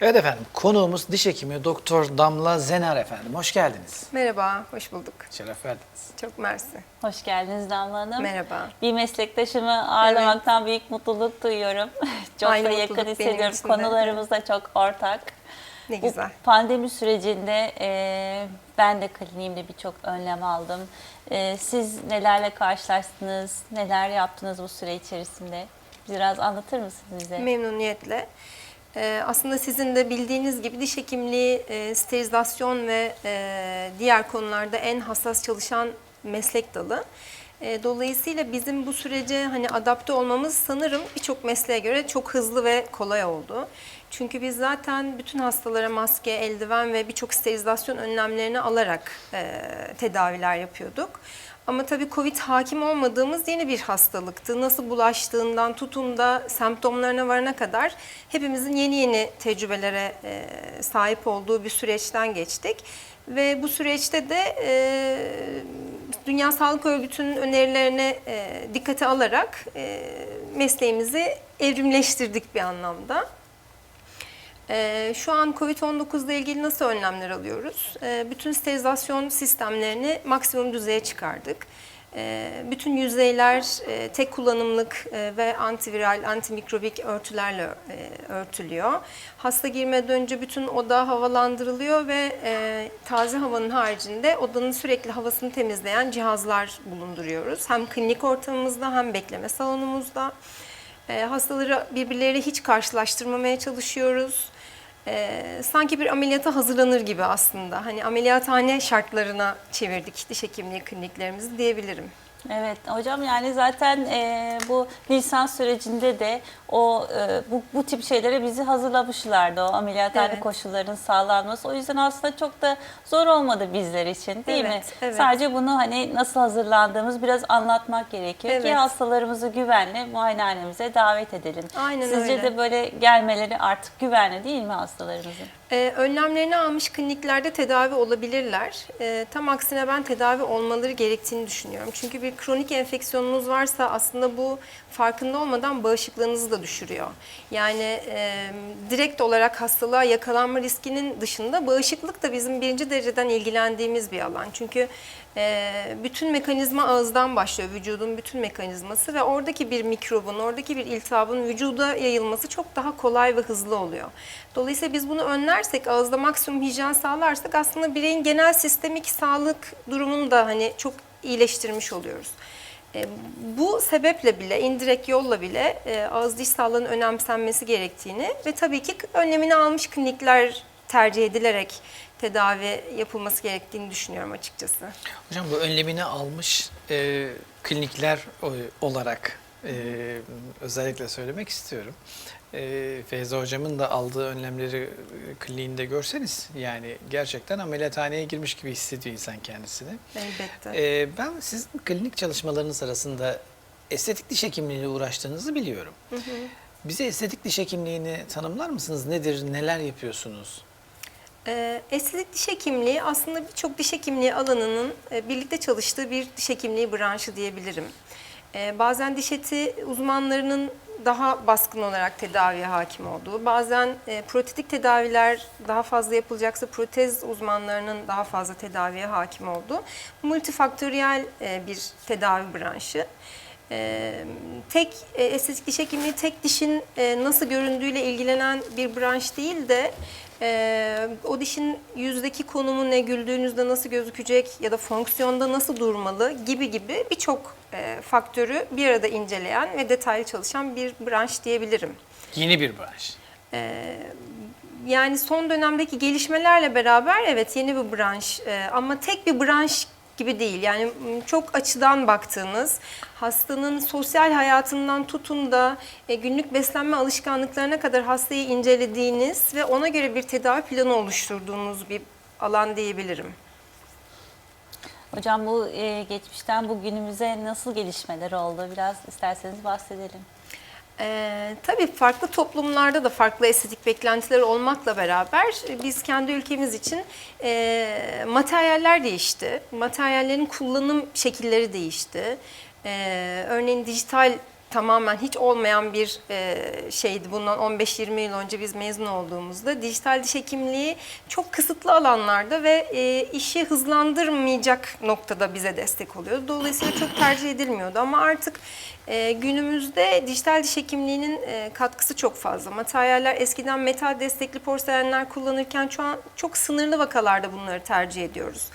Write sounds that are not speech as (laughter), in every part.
Evet efendim, konuğumuz diş hekimi Doktor Damla Zener efendim. Hoş geldiniz. Merhaba, hoş bulduk. Şeref verdiniz. Çok mersi. Hoş geldiniz Damla Hanım. Merhaba. Bir meslektaşımı ağırlamaktan büyük mutluluk duyuyorum. (laughs) çok Aynı da mutluluk yakın benim hissediyorum. için de. Konularımız da çok ortak. Ne Bu güzel. pandemi sürecinde e, ben de kliniğimde birçok önlem aldım. E, siz nelerle karşılaştınız, neler yaptınız bu süre içerisinde? Biraz anlatır mısınız bize? Memnuniyetle. Ee, aslında sizin de bildiğiniz gibi diş hekimliği, e, sterilizasyon ve e, diğer konularda en hassas çalışan meslek dalı. E, dolayısıyla bizim bu sürece hani adapte olmamız sanırım birçok mesleğe göre çok hızlı ve kolay oldu. Çünkü biz zaten bütün hastalara maske, eldiven ve birçok sterilizasyon önlemlerini alarak tedaviler yapıyorduk. Ama tabii Covid hakim olmadığımız yeni bir hastalıktı. Nasıl bulaştığından tutun da semptomlarına varana kadar hepimizin yeni yeni tecrübelere e, sahip olduğu bir süreçten geçtik. Ve bu süreçte de e, Dünya Sağlık Örgütü'nün önerilerine e, dikkate alarak mesleğimizi evrimleştirdik bir anlamda. Ee, şu an COVID-19 ile ilgili nasıl önlemler alıyoruz? Ee, bütün sterilizasyon sistemlerini maksimum düzeye çıkardık. Ee, bütün yüzeyler e, tek kullanımlık e, ve antiviral, antimikrobik örtülerle e, örtülüyor. Hasta girmeden önce bütün oda havalandırılıyor ve taze havanın haricinde odanın sürekli havasını temizleyen cihazlar bulunduruyoruz. Hem klinik ortamımızda hem bekleme salonumuzda. Hastaları birbirleriyle hiç karşılaştırmamaya çalışıyoruz. E, sanki bir ameliyata hazırlanır gibi aslında. Hani ameliyathane şartlarına çevirdik diş hekimliği kliniklerimizi diyebilirim. Evet hocam yani zaten e, bu lisans sürecinde de o e, bu, bu tip şeylere bizi hazırlamışlardı o ameliyathane Evet. koşullarının sağlanması. O yüzden aslında çok da zor olmadı bizler için değil mi? Evet, evet. Sadece bunu hani nasıl hazırlandığımız biraz anlatmak gerekiyor ki Evet. hastalarımızı güvenle muayenehanemize davet edelim. Aynen Sizce öyle. de böyle gelmeleri artık güvenli değil mi hastalarımızın? E, önlemlerini almış kliniklerde tedavi olabilirler. E, tam aksine ben tedavi olmaları gerektiğini düşünüyorum. Çünkü bir kronik enfeksiyonunuz varsa aslında bu farkında olmadan bağışıklığınızı da düşürüyor. Yani e, direkt olarak hastalığa yakalanma riskinin dışında bağışıklık da bizim birinci dereceden ilgilendiğimiz bir alan. Çünkü e, bütün mekanizma ağızdan başlıyor, vücudun bütün mekanizması ve oradaki bir mikrobun, oradaki bir iltihabın vücuda yayılması çok daha kolay ve hızlı oluyor. Dolayısıyla biz bunu önlersek, ağızda maksimum hijyen sağlarsak aslında bireyin genel sistemik sağlık durumunu da hani çok iyileştirmiş oluyoruz. E, bu sebeple bile, indirekt yolla bile e, ağız diş sağlığının önemsenmesi gerektiğini ve tabii ki önlemini almış klinikler tercih edilerek tedavi yapılması gerektiğini düşünüyorum açıkçası. Hocam bu önlemini almış e, klinikler o- olarak e, özellikle söylemek istiyorum. E, Feyza hocamın da aldığı önlemleri e, kliniğinde görseniz yani gerçekten ameliyathaneye girmiş gibi hissediyor insan kendisini. Elbette. E, ben sizin klinik çalışmalarınız arasında estetik diş hekimliğiyle uğraştığınızı biliyorum. Bize estetik diş hekimliğini tanımlar mısınız? Nedir, neler yapıyorsunuz? Ee, estetik diş hekimliği aslında birçok diş hekimliği alanının e, birlikte çalıştığı bir diş hekimliği branşı diyebilirim. Bazen diş eti uzmanlarının daha baskın olarak tedaviye hakim olduğu, bazen e, protetik tedaviler daha fazla yapılacaksa protez uzmanlarının daha fazla tedaviye hakim olduğu multifaktöriyel e, bir tedavi branşı. Ee, tek e, estetik diş hekimliği tek dişin e, nasıl göründüğüyle ilgilenen bir branş değil de e, o dişin yüzdeki konumu ne, güldüğünüzde nasıl gözükecek ya da fonksiyonda nasıl durmalı gibi gibi birçok e, faktörü bir arada inceleyen ve detaylı çalışan bir branş diyebilirim. Yeni bir branş. Yani son dönemdeki gelişmelerle beraber evet yeni bir branş e, ama tek bir branş gibi değil. Yani m, çok açıdan baktığınız, hastanın sosyal hayatından tutun da e, günlük beslenme alışkanlıklarına kadar hastayı incelediğiniz ve ona göre bir tedavi planı oluşturduğunuz bir alan diyebilirim. Hocam bu e, geçmişten bugünümüze nasıl gelişmeler oldu? Biraz isterseniz bahsedelim. Ee, tabii farklı toplumlarda da farklı estetik beklentileri olmakla beraber e, biz kendi ülkemiz için e, materyaller değişti. Materyallerin kullanım şekilleri değişti. Ee, örneğin dijital tamamen hiç olmayan bir e, şeydi. Bundan 15-20 yıl önce biz mezun olduğumuzda dijital diş hekimliği çok kısıtlı alanlarda ve e, işi hızlandırmayacak noktada bize destek oluyordu. Dolayısıyla çok tercih edilmiyordu ama artık e, günümüzde dijital diş hekimliğinin e, katkısı çok fazla. Materyaller eskiden metal destekli porselenler kullanırken şu an çok sınırlı vakalarda bunları tercih ediyoruz.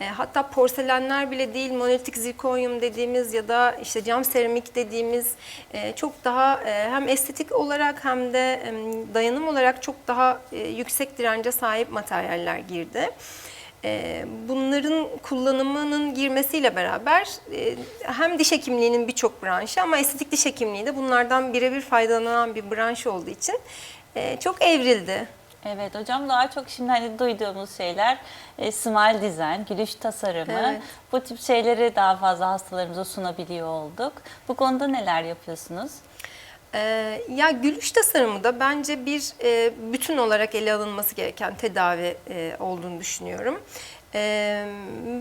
E, hatta porselenler bile değil monolitik zirkonyum dediğimiz ya da işte cam seramik dediğimiz e, çok daha e, hem estetik olarak hem de dayanım olarak çok daha yüksek dirence sahip materyaller girdi. Bunların kullanımının girmesiyle beraber hem diş hekimliğinin birçok branşı ama estetik diş hekimliği de bunlardan birebir faydalanan bir branş olduğu için çok evrildi. Evet hocam daha çok şimdi hani duyduğumuz şeyler e, smile design, gülüş tasarımı. Evet. Bu tip şeyleri daha fazla hastalarımıza sunabiliyor olduk. Bu konuda neler yapıyorsunuz? Ee, ya gülüş tasarımı da bence bir e, bütün olarak ele alınması gereken tedavi e, olduğunu düşünüyorum. Ee,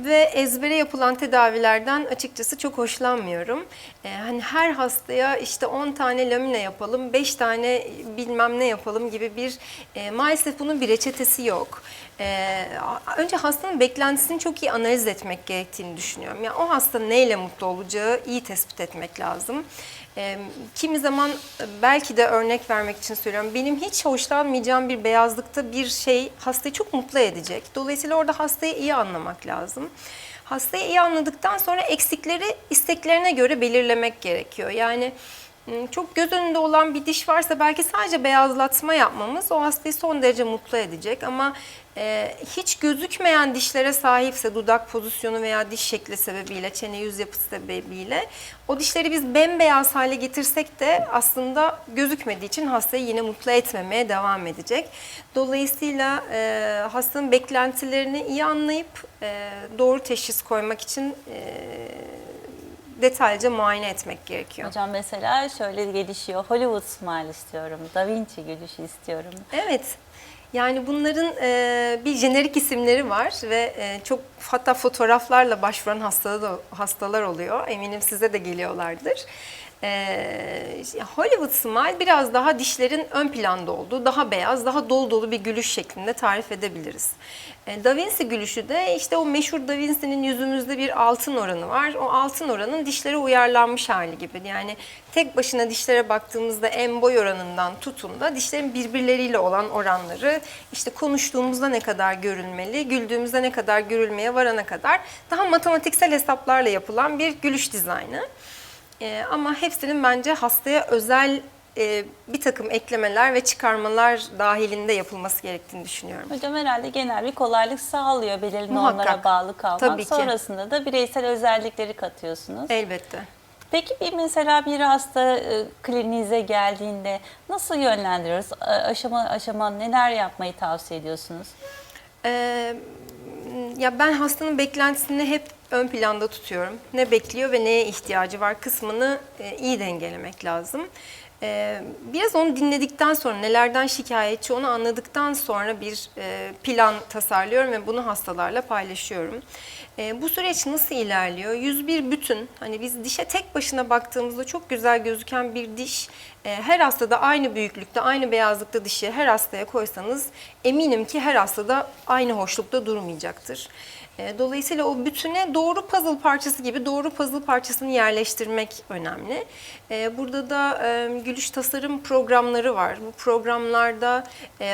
ve ezbere yapılan tedavilerden açıkçası çok hoşlanmıyorum. Ee, hani her hastaya işte 10 tane lamine yapalım, 5 tane bilmem ne yapalım gibi bir e, maalesef bunun bir reçetesi yok. Ee, önce hastanın beklentisini çok iyi analiz etmek gerektiğini düşünüyorum. Yani o hasta neyle mutlu olacağı iyi tespit etmek lazım. Kimi zaman belki de örnek vermek için söylüyorum. Benim hiç hoşlanmayacağım bir beyazlıkta bir şey hastayı çok mutlu edecek. Dolayısıyla orada hastayı iyi anlamak lazım. Hastayı iyi anladıktan sonra eksikleri isteklerine göre belirlemek gerekiyor. Yani çok göz önünde olan bir diş varsa belki sadece beyazlatma yapmamız o hastayı son derece mutlu edecek. Ama e, hiç gözükmeyen dişlere sahipse dudak pozisyonu veya diş şekli sebebiyle, çene yüz yapısı sebebiyle o dişleri biz bembeyaz hale getirsek de aslında gözükmediği için hastayı yine mutlu etmemeye devam edecek. Dolayısıyla e, hastanın beklentilerini iyi anlayıp e, doğru teşhis koymak için e, detaylıca muayene etmek gerekiyor. Hocam mesela şöyle gelişiyor. Hollywood smile istiyorum, Da Vinci gülüşü istiyorum. Evet. Yani bunların e, bir jenerik isimleri var ve e, çok hatta fotoğraflarla başvuran hastalar, da, hastalar oluyor. Eminim size de geliyorlardır. E, Hollywood Smile biraz daha dişlerin ön planda olduğu, daha beyaz, daha dolu dolu bir gülüş şeklinde tarif edebiliriz. E, da Vinci gülüşü de işte o meşhur Da Vinci'nin yüzümüzde bir altın oranı var. O altın oranın dişlere uyarlanmış hali gibi. Yani tek başına dişlere baktığımızda en boy oranından tutun da dişlerin birbirleriyle olan oranları işte konuştuğumuzda ne kadar görülmeli, güldüğümüzde ne kadar görülmeye varana kadar daha matematiksel hesaplarla yapılan bir gülüş dizaynı. Ee, ama hepsinin bence hastaya özel e, bir takım eklemeler ve çıkarmalar dahilinde yapılması gerektiğini düşünüyorum. Hocam herhalde genel bir kolaylık sağlıyor belirli Muhakkak. normlara bağlı kalmak. Tabii ki. Sonrasında da bireysel özellikleri katıyorsunuz. Elbette. Peki bir mesela bir hasta e, kliniğinize geldiğinde nasıl yönlendiriyoruz? Aşama aşama neler yapmayı tavsiye ediyorsunuz? Ee, ya ben hastanın beklentisini hep ön planda tutuyorum. Ne bekliyor ve neye ihtiyacı var kısmını e, iyi dengelemek lazım. Ee, biraz onu dinledikten sonra nelerden şikayetçi onu anladıktan sonra bir e, plan tasarlıyorum ve bunu hastalarla paylaşıyorum. E, bu süreç nasıl ilerliyor? 101 bütün. Hani biz dişe tek başına baktığımızda çok güzel gözüken bir diş e, her hastada aynı büyüklükte, aynı beyazlıkta dişi her hastaya koysanız eminim ki her hastada aynı hoşlukta durmayacaktır. E, Dolayısıyla o bütüne doğru puzzle parçası gibi doğru puzzle parçasını yerleştirmek önemli. E, Burada da e, gülüş tasarım programları var. Bu programlarda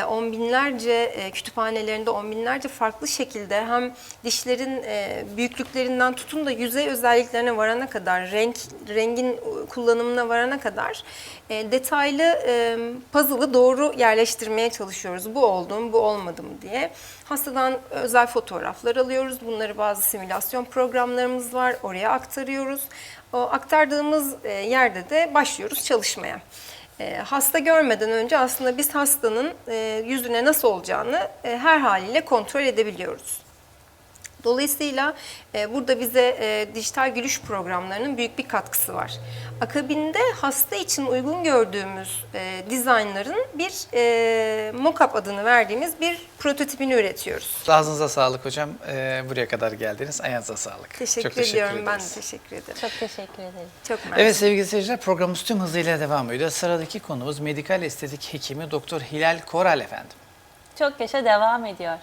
on binlerce kütüphanelerinde on binlerce farklı şekilde hem dişlerin büyüklüklerinden tutun da yüzey özelliklerine varana kadar, renk rengin kullanımına varana kadar detaylı puzzle'ı doğru yerleştirmeye çalışıyoruz. Bu oldu mu, bu olmadı mı diye. Hastadan özel fotoğraflar alıyoruz. Bunları bazı simülasyon programlarımız var. Oraya aktarıyoruz. O aktardığımız e, yerde de başlıyoruz çalışmaya. E, hasta görmeden önce aslında biz hastanın e, yüzüne nasıl olacağını her haliyle kontrol edebiliyoruz. Dolayısıyla e, burada bize e, dijital gülüş programlarının büyük bir katkısı var. Akabinde hasta için uygun gördüğümüz e, dizaynların bir e, mock-up adını verdiğimiz bir prototipini üretiyoruz. Ağzınıza sağlık hocam. Ee, buraya kadar geldiniz. Ayağınıza sağlık. Teşekkür, Çok teşekkür ediyorum. Ben de ederiz. teşekkür ederim. Çok teşekkür ederim. Çok mersi. Evet sevgili seyirciler programımız tüm hızıyla devam ediyor. Sıradaki konumuz medikal estetik hekimi Doktor Hilal Koral efendim. Çok yaşa devam ediyor.